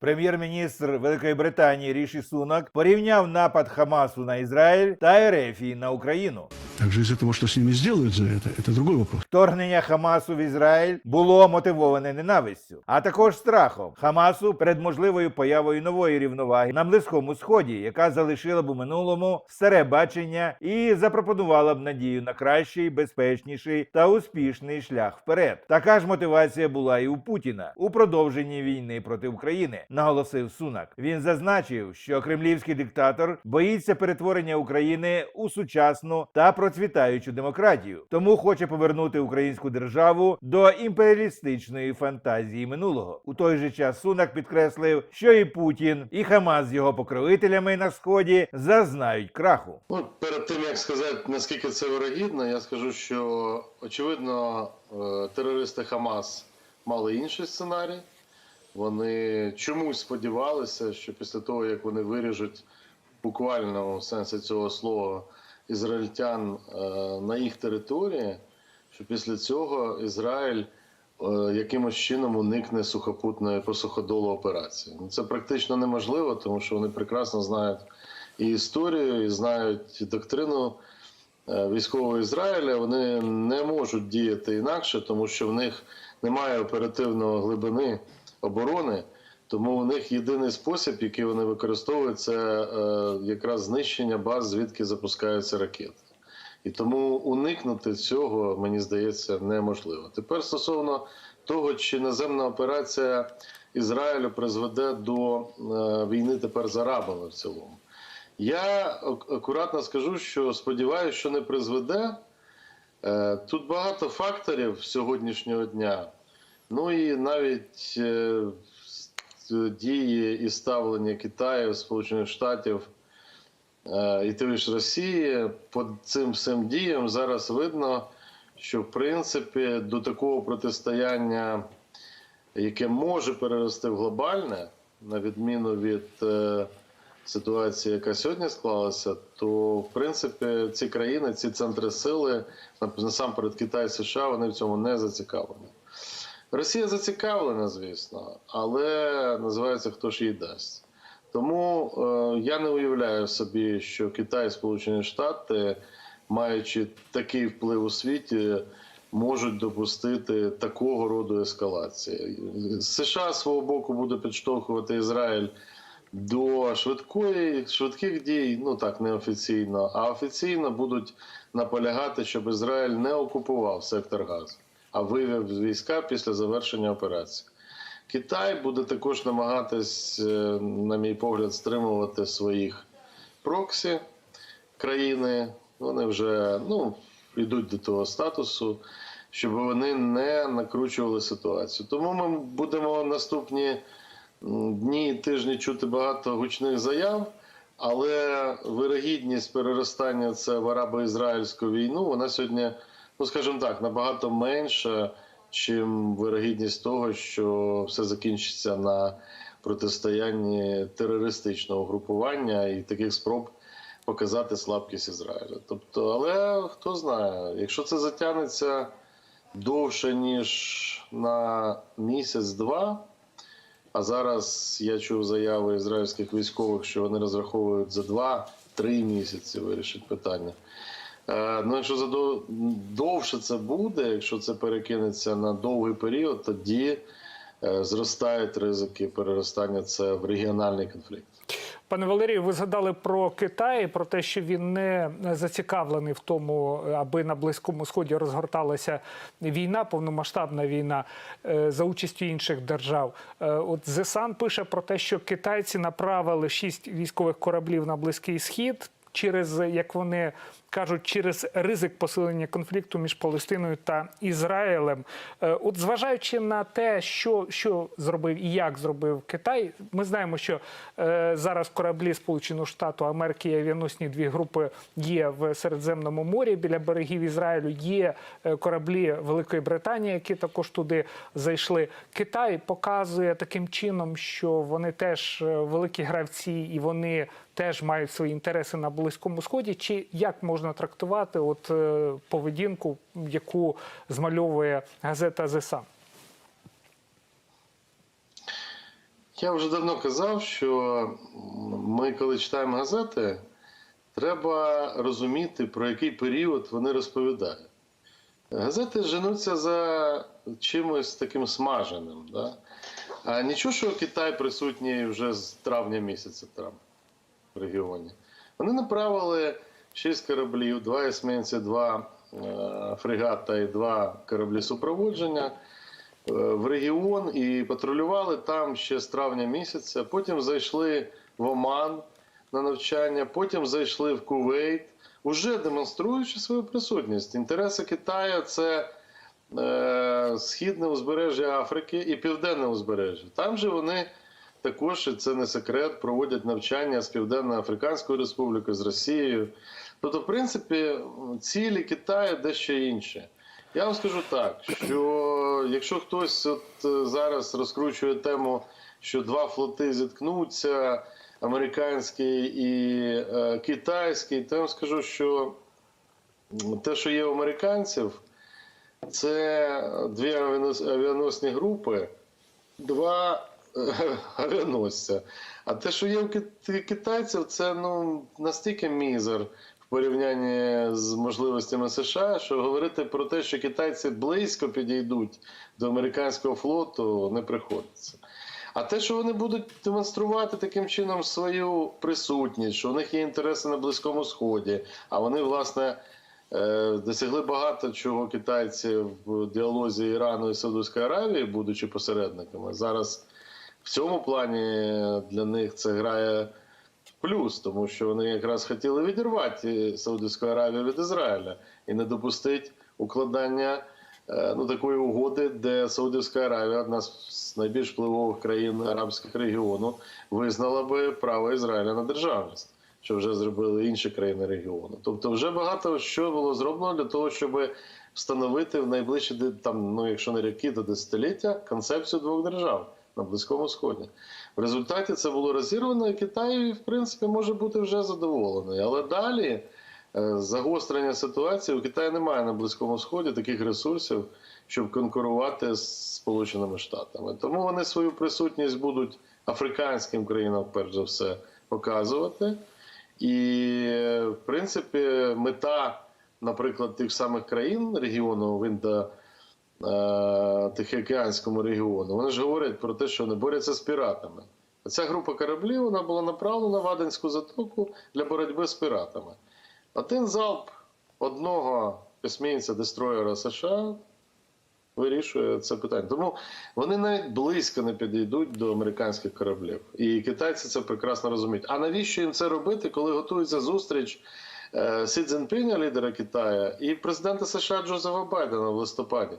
Прем'єр-міністр Великої Британії Ріші Сунак порівняв напад Хамасу на Ізраїль та Ерефії на Україну. Также из-за того, что с ними сделают за это, это другой вопрос. Вторгнення Хамасу в Ізраїль було мотивоване ненавистю, а також страхом Хамасу перед можливою появою нової рівноваги на близькому сході, яка залишила б у минулому старе бачення і запропонувала б надію на кращий, безпечніший та успішний шлях вперед. Така ж мотивація була і у Путіна у продовженні війни проти України, наголосив Сунак. Він зазначив, що кремлівський диктатор боїться перетворення України у сучасну та процвітаючу демократію, тому хоче повернути українську державу до імперіалістичної фантазії минулого. У той же час Сунак підкреслив, що і Путін, і Хамас з його покровителями на сході зазнають краху. Ну, перед тим як сказати, наскільки це вирогідно, я скажу, що очевидно е, терористи Хамас мали інший сценарій. Вони чомусь сподівалися, що після того, як вони виріжуть в буквальному сенсі цього слова ізраїльтян е, на їх території, що після цього Ізраїль е, якимось чином уникне сухопутної по суходолу операції. Ну, Це практично неможливо, тому що вони прекрасно знають і історію, і знають доктрину е, військового Ізраїля. Вони не можуть діяти інакше, тому що в них немає оперативної глибини оборони. Тому у них єдиний спосіб, який вони використовують, це е, якраз знищення баз, звідки запускаються ракети. І тому уникнути цього, мені здається, неможливо. Тепер стосовно того, чи наземна операція Ізраїлю призведе до е, війни тепер з арабами в цілому. Я акуратно скажу, що сподіваюся, що не призведе. Е, Тут багато факторів сьогоднішнього дня. Ну і навіть дії і ставлення Китаю, Сполучених Штатів е, і тої ж Росії по цим всім діям зараз видно, що в принципі до такого протистояння, яке може перерости в глобальне, на відміну від е, ситуації, яка сьогодні склалася, то в принципі ці країни, ці центри сили, насамперед Китай, США, вони в цьому не зацікавлені. Росія зацікавлена, звісно, але називається хто ж їй дасть. Тому е, я не уявляю собі, що Китай і Сполучені Штати, маючи такий вплив у світі, можуть допустити такого роду ескалації. США свого боку буде підштовхувати Ізраїль до швидкої, швидких дій, ну так неофіційно, а офіційно будуть наполягати, щоб Ізраїль не окупував сектор Газу, а вивів війська після завершення операції. Китай буде також намагатись, е, на мій погляд, стримувати своїх проксі країни. Вони вже ну, йдуть до того статусу, щоб вони не накручували ситуацію. Тому ми будемо наступні дні і тижні чути багато гучних заяв, але вирогідність переростання це в арабо-ізраїльську війну, вона сьогодні, ну скажімо так, набагато менша, чим вирогідність того, що все закінчиться на протистоянні терористичного групування і таких спроб показати слабкість Ізраїля. Тобто, але хто знає, якщо це затягнеться довше ніж на місяць-два. А зараз я чув заяви ізраїльських військових, що вони розраховують за 2-3 місяці вирішить питання. Е, Ну, якщо задов... довше це буде, якщо це перекинеться на довгий період, тоді е, зростають ризики переростання це в регіональний конфлікт. Пане Валерію, ви згадали про Китай, про те, що він не зацікавлений в тому, аби на близькому сході розгорталася війна, повномасштабна війна е, за участю інших держав. От Sun пише про те, що китайці направили шість військових кораблів на близький схід. Через як вони кажуть, через ризик посилення конфлікту між Палестиною та Ізраїлем, Е, от зважаючи на те, що, що зробив і як зробив Китай, ми знаємо, що е, зараз кораблі Сполученого Штату Америки і авіаносні дві групи є в Середземному морі біля берегів Ізраїлю. Є е, кораблі Великої Британії, які також туди зайшли. Китай показує таким чином, що вони теж великі гравці і вони теж мають свої інтереси на близькому сході. Чи як можна трактувати от е, поведінку, яку змальовує газета «The Sun»? Я вже давно казав, що ми, коли читаємо газети, треба розуміти, про який період вони розповідають. Газети женуться за чимось таким смаженим. Да? А нічого, що Китай присутній вже з травня місяця там регіоні. Вони направили шість кораблів, два есмінці, два е, фрегата і два кораблі супроводження е, в регіон і патрулювали там ще з травня місяця. Потім зайшли в Оман на навчання, потім зайшли в Кувейт, уже демонструючи свою присутність. Інтереси Китаю це е, східне узбережжя Африки і південне узбережжя. Там же вони також, це не секрет, проводять навчання з Південно-Африканською Республікою, з Росією. Тобто, в принципі, цілі Китаю дещо інші. Я вам скажу так, що якщо хтось от е, зараз розкручує тему, що два флоти зіткнуться, американський і е, китайський, то я вам скажу, що те, що є у американців, це дві авіаносні групи, два авіаносця. А те, що є кит- китайців, це ну, настільки мізер в порівнянні з можливостями США, що говорити про те, що китайці близько підійдуть до американського флоту, не приходиться. А те, що вони будуть демонструвати таким чином свою присутність, що у них є інтереси на Близькому Сході, а вони, власне, е, досягли багато чого китайці в діалозі Ірану і Саудовської Аравії, будучи посередниками. Зараз в цьому плані для них це грає плюс, тому що вони якраз хотіли відірвати Саудівську Аравію від Ізраїля і не допустити укладання е, ну, такої угоди, де Саудівська Аравія, одна з найбільш впливових країн арабських регіону, визнала би право Ізраїля на державність, що вже зробили інші країни регіону. Тобто, вже багато що було зроблено для того, щоб встановити в найближчі там, ну якщо не роки, то десятиліття концепцію двох держав на Близькому Сході. В результаті це було розірвано, і Китай, в принципі, може бути вже задоволений. Але далі е, загострення ситуації у Китаї немає на Близькому Сході таких ресурсів, щоб конкурувати з Сполученими Штатами. Тому вони свою присутність будуть африканським країнам, перш за все, показувати. І, в принципі, мета, наприклад, тих самих країн регіону в Індо- е, Тихоокеанському регіону, вони ж говорять про те, що вони борються з піратами. Ця група кораблів вона була направлена в Аденську затоку для боротьби з піратами. Один залп одного есмінця дестроєра США вирішує це питання. Тому вони навіть близько не підійдуть до американських кораблів. І китайці це прекрасно розуміють. А навіщо їм це робити, коли готується зустріч е, Сі Цзіньпіня, лідера Китаю, і президента США Джозефа Байдена в листопаді?